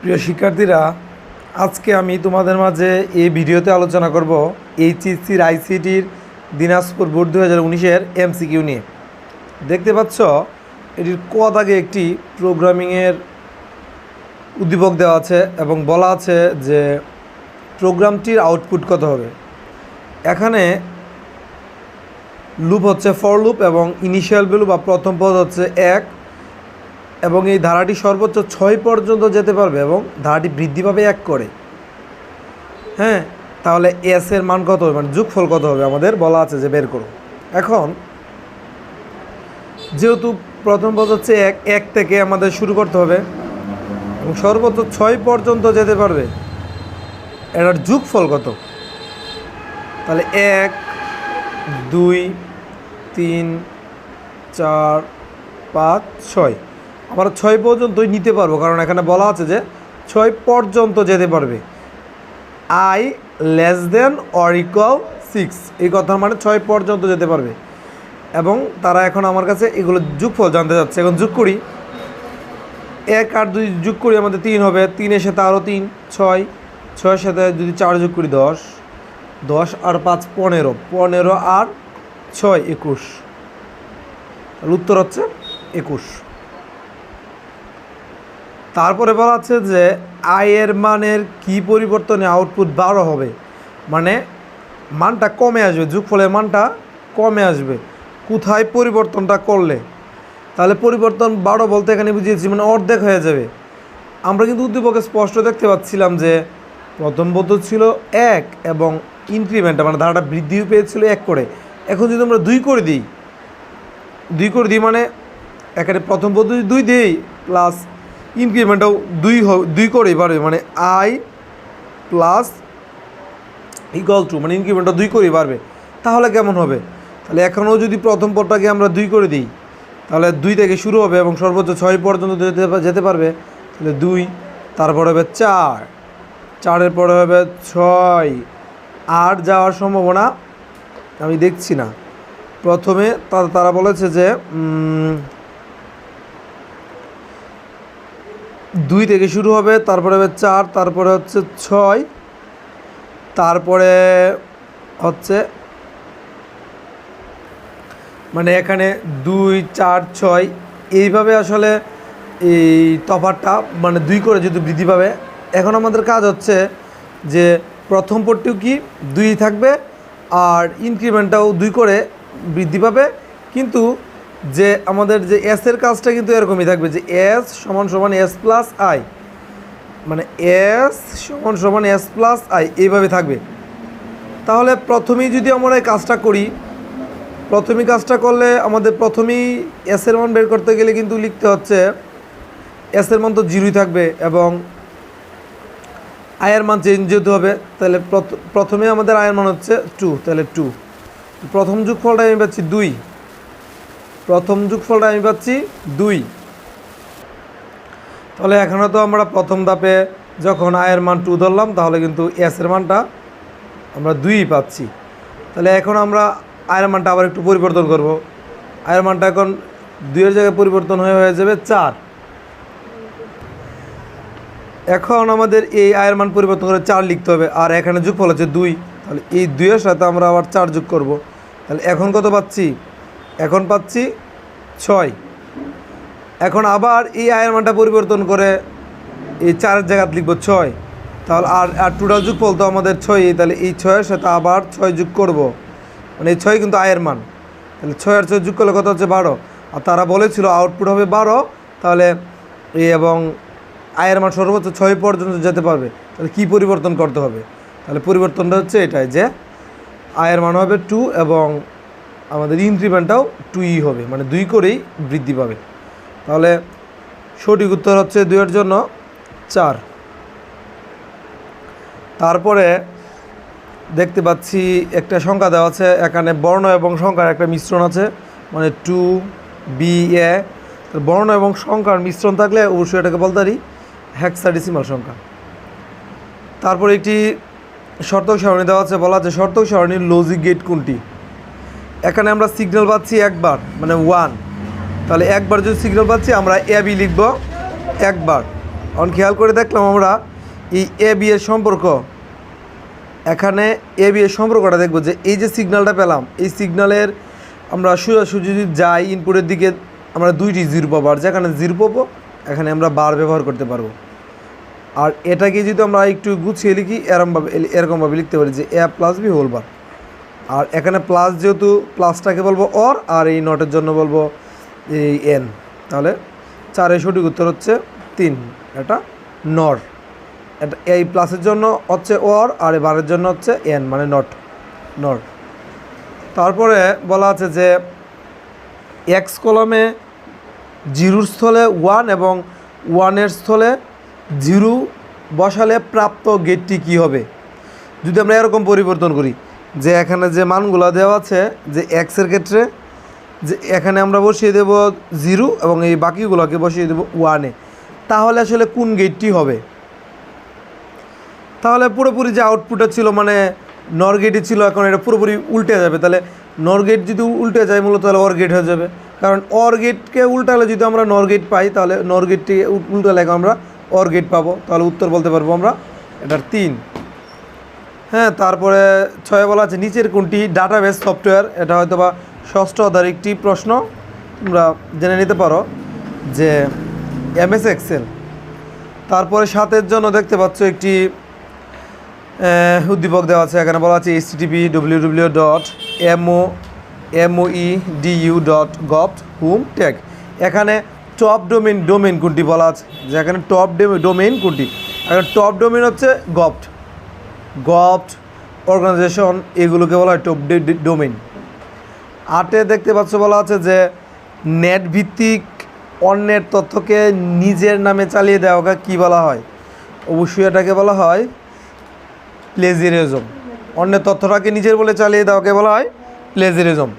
প্রিয় শিক্ষার্থীরা, আজকে আমি তোমাদের মাঝে এই ভিডিওতে আলোচনা করব এইচএসসির আইসিটির দিনাজপুর বোর্ড দু হাজার উনিশের এমসিকিউ নিয়ে। দেখতে পাচ্ছ, এটির ক দাগে একটি প্রোগ্রামিংয়ের উদ্দীপক দেওয়া আছে এবং বলা আছে যে প্রোগ্রামটির আউটপুট কত হবে। এখানে লুপ হচ্ছে ফর লুপ এবং ইনিশিয়াল ভ্যালু বা প্রথম পদ হচ্ছে এক এবং এই ধারাটি সর্বোচ্চ ছয় পর্যন্ত যেতে পারবে এবং ধারাটি বৃদ্ধি পাবে এক করে। হ্যাঁ তাহলে এস এর মান কত হবে? মানে যোগফল কত হবে আমাদের বলা আছে যে বের করো এখন, যেহেতু প্রথম পদ হচ্ছে এক এক থেকে আমাদের শুরু করতে হবে এবং সর্বোচ্চ ছয় পর্যন্ত যেতে পারবে, এটার যোগফল কত? তাহলে এক, দুই, তিন, চার, পাঁচ, ছয়। আমরা ছয় পর্যন্তই নিতে পারব, কারণ এখানে বলা আছে যে ছয় পর্যন্ত যেতে পারবে। I less than or equal six এই কথার মানে ছয় পর্যন্ত যেতে পারবে। এবং তারা এখন আমার কাছে এগুলো যোগফল জানতে যাচ্ছে। এখন যোগ করি। এক আর দুই যোগ করি, আমাদের তিন হবে। তিনের সাথে আরও তিন, ছয়। ছয়ের সাথে যদি চার যোগ করি, দশ। দশ আর পাঁচ, পনেরো। পনেরো আর ছয়, একুশ। উত্তর হচ্ছে একুশ। তারপরে বলা আছে যে আয়ের মানের কি পরিবর্তনে আউটপুট বারো হবে? মানে মানটা কমে আসবে, যোগফলের মানটা কমে আসবে। কোথায় পরিবর্তনটা করলে? তাহলে পরিবর্তন বারো বলতে এখানে বুঝিয়েছি মানে অর্ধেক হয়ে যাবে। আমরা কিন্তু উদ্দীপকে স্পষ্ট দেখতে পাচ্ছিলাম যে প্রথম পদ্ধতি ছিল এক এবং ইনক্রিমেন্টটা মানে ধারাটা বৃদ্ধি পেয়েছিল এক করে। এখন যদি আমরা দুই করে দিই, দুই করে দিই মানে এখানে প্রথম পদ্ধতি দুই দিই প্লাস ইনক্রিমেন্টটাও দুই দুই করেই বাড়বে মানে আই প্লাস ইকুয়াল টু মানে ইনক্রিমেন্টটা দুই করেই বাড়বে তাহলে কেমন হবে? তাহলে এখনও যদি প্রথম পদটাকে আমরা দুই করে দিই, তাহলে দুই থেকে শুরু হবে এবং সর্বোচ্চ ছয় পর্যন্ত যেতে পারবে, তাহলে দুই, তারপরে হবে চার। চারের পরে হবে ছয়। আট যাওয়ার সম্ভাবনা আমি দেখছি না। প্রথমে তারা বলেছে যে দুই থেকে শুরু হবে, তারপরে হবে চার, তারপরে হচ্ছে ছয়, তারপরে হচ্ছে মানে এখানে দুই, চার, ছয়, এইভাবে আসলে এই তফাতটা মানে দুই করে যদি বৃদ্ধি পাবে। এখন আমাদের কাজ হচ্ছে যে প্রথম পটটিও কি দুই থাকবে আর ইনক্রিমেন্টটাও দুই করে বৃদ্ধি পাবে। কিন্তু যে আমাদের যে এস এর কাজটা কিন্তু এরকমই থাকবে যে এস সমান সমান এস প্লাস আই মানে এস সমান সমান এস প্লাস আই এইভাবে থাকবে। তাহলে প্রথমেই যদি আমরা এই কাজটা করি প্রথমেই কাজটা করলে আমাদের প্রথমেই এস এর মান বের করতে গেলে কিন্তু লিখতে হচ্ছে এস এর মান তো জিরোই থাকবে এবং আয়ের মান চেঞ্জ যেতে হবে, তাহলে প্রথ- প্রথমে আমাদের আয়ের মান হচ্ছে টু তাহলে টু প্রথম যোগফলটা আমি পাচ্ছি দুই। প্রথম যোগফলটা আমি পাচ্ছি দুই। তাহলে এখানে তো আমরা প্রথম ধাপে যখন আয়ের মান টু ধরলাম, তাহলে কিন্তু এসের মানটা আমরা দুই পাচ্ছি। তাহলে এখন আমরা আয়ের মানটা আবার একটু পরিবর্তন করব। আয়ের মানটা এখন দুইয়ের জায়গায় পরিবর্তন হয়ে হয়ে যাবে চার। এখন আমাদের এই আয়ের মান পরিবর্তন করে চার লিখতে হবে, আর এখানে যোগফল হচ্ছে দুই। তাহলে এই দুইয়ের সাথে আমরা আবার চার যোগ করব। তাহলে এখন কত পাচ্ছি? এখন পাচ্ছি ছয়। এখন আবার এই আয়ের মানটা পরিবর্তন করে এই চারের জায়গায় লিখব ছয়। তাহলে আর আর টোটাল যোগফল তো আমাদের ছয় তাহলে এই ছয়ের সাথে আবার ছয় যোগ করব। মানে এই ছয় কিন্তু আয়ের মান। তাহলে ছয় আর ছয় যোগ করলে কত হচ্ছে বারো? আর তারা বলেছিল আউটপুট হবে বারো, তাহলে এবং আয়ের মান সর্বোচ্চ ছয় পর্যন্ত যেতে পারবে। তাহলে কী পরিবর্তন করতে হবে? তাহলে পরিবর্তনটা হচ্ছে এটাই যে আয়ের মান হবে টু এবং আমাদের ইনক্রিমেন্টটাও টু ই হবে মানে দুই করেই বৃদ্ধি পাবে। তাহলে সঠিক উত্তর হচ্ছে দুইয়ের জন্য চার। তারপরে দেখতে পাচ্ছি একটা সংখ্যা দেওয়া আছে, এখানে বর্ণ এবং সংখ্যার একটা মিশ্রণ আছে মানে টু বি এ বর্ণ এবং সংখ্যার মিশ্রণ থাকলে অবশ্যই এটাকে বলতে পারি হ্যাক্সাডেসিমাল সংখ্যা। তারপর একটি শর্তক সারণী দেওয়া আছে, বলা আছে শর্তক সারণীর লজিক গেট কোনটি? এখানে আমরা সিগন্যাল পাচ্ছি একবার মানে ওয়ান তাহলে একবার যদি সিগন্যাল পাচ্ছি, আমরা এ বি লিখব একবার। অন খেয়াল করে দেখলাম আমরা এই এ বি এর সম্পর্ক। এখানে এ বি এর সম্পর্কটা দেখব যে এই যে সিগন্যালটা পেলাম, এই সিগন্যালের আমরা সোজাসুজি যদি যাই ইনপুটের দিকে আমরা দুইটি জিরো পাবো, আর যেখানে জিরো পাবো, এখানে আমরা বার ব্যবহার করতে পারব। আর এটাকে যদি আমরা একটু গুছিয়ে লিখি এরমভাবে এরকমভাবে লিখতে পারি যে A plus B whole bar আর এখানে প্লাস যেহেতু প্লাসটাকে বলব অর আর এই নটের জন্য বলব এই এন তাহলে চারের সঠিক উত্তর হচ্ছে তিন। এটা নর এটা এই প্লাসের জন্য হচ্ছে অর আর এই বারের জন্য হচ্ছে এন মানে নট নর তারপরে বলা আছে যে এক্স কলমে জিরোর স্থলে ওয়ান এবং ওয়ানের স্থলে জিরো বসালে প্রাপ্ত গেটটি কি হবে? যদি আমরা এরকম পরিবর্তন করি যে এখানে যে মানগুলো দেওয়া আছে, যে এক্সের ক্ষেত্রে, যে এখানে আমরা বসিয়ে দেব জিরো এবং এই বাকিগুলোকে বসিয়ে দেব ওয়ানে তাহলে আসলে কোন গেটটি হবে? তাহলে পুরোপুরি যে আউটপুটটা ছিল মানে নর গেটই ছিল, এখন এটা পুরোপুরি উল্টে যাবে। তাহলে নর গেট যদি উল্টে যায়, মূলত তাহলে অর গেট হয়ে যাবে। কারণ অর গেটকে উল্টালে যদি আমরা নর গেট পাই, তাহলে নর গেটটি উল্টালে আমরা অর গেট পাবো। তাহলে উত্তর বলতে পারব আমরা, এটার তিন। হ্যাঁ তারপরে ছয় বলা আছে, নিচের কোনটি? ডাটাবেস সফটওয়্যার এটা হয়তো বা ষষ্ঠ অধ্যায়ের একটি প্রশ্ন। তোমরা জেনে নিতে পারো যে এমএস এক্সেল তারপরে সাতের জন্য দেখতে পাচ্ছ একটি উদ্দীপক দেওয়া আছে। এখানে বলা আছে H TP W W dot MO MOE DU dot gov hmm, tech. এখানে টপ ডোমেন ডোমেন কোনটি বলা আছে? যে এখানে টপ ডোমেন কোনটি? এখানে টপ ডোমেন হচ্ছে গভট। গভট অর্গানাইজেশন, এগুলোকে বলা হয় টপ ডোমেন আটে দেখতে পাচ্ছ বলা আছে যে নেট ভিত্তিক অন্যের তথ্যকে নিজের নামে চালিয়ে দেওয়াকে কি বলা হয়? অবশ্যই এটাকে বলা হয় প্লেজিরিজম অন্যের তথ্যটাকে নিজের বলে চালিয়ে দেওয়াকে বলা হয় প্লেজিয়ারিজম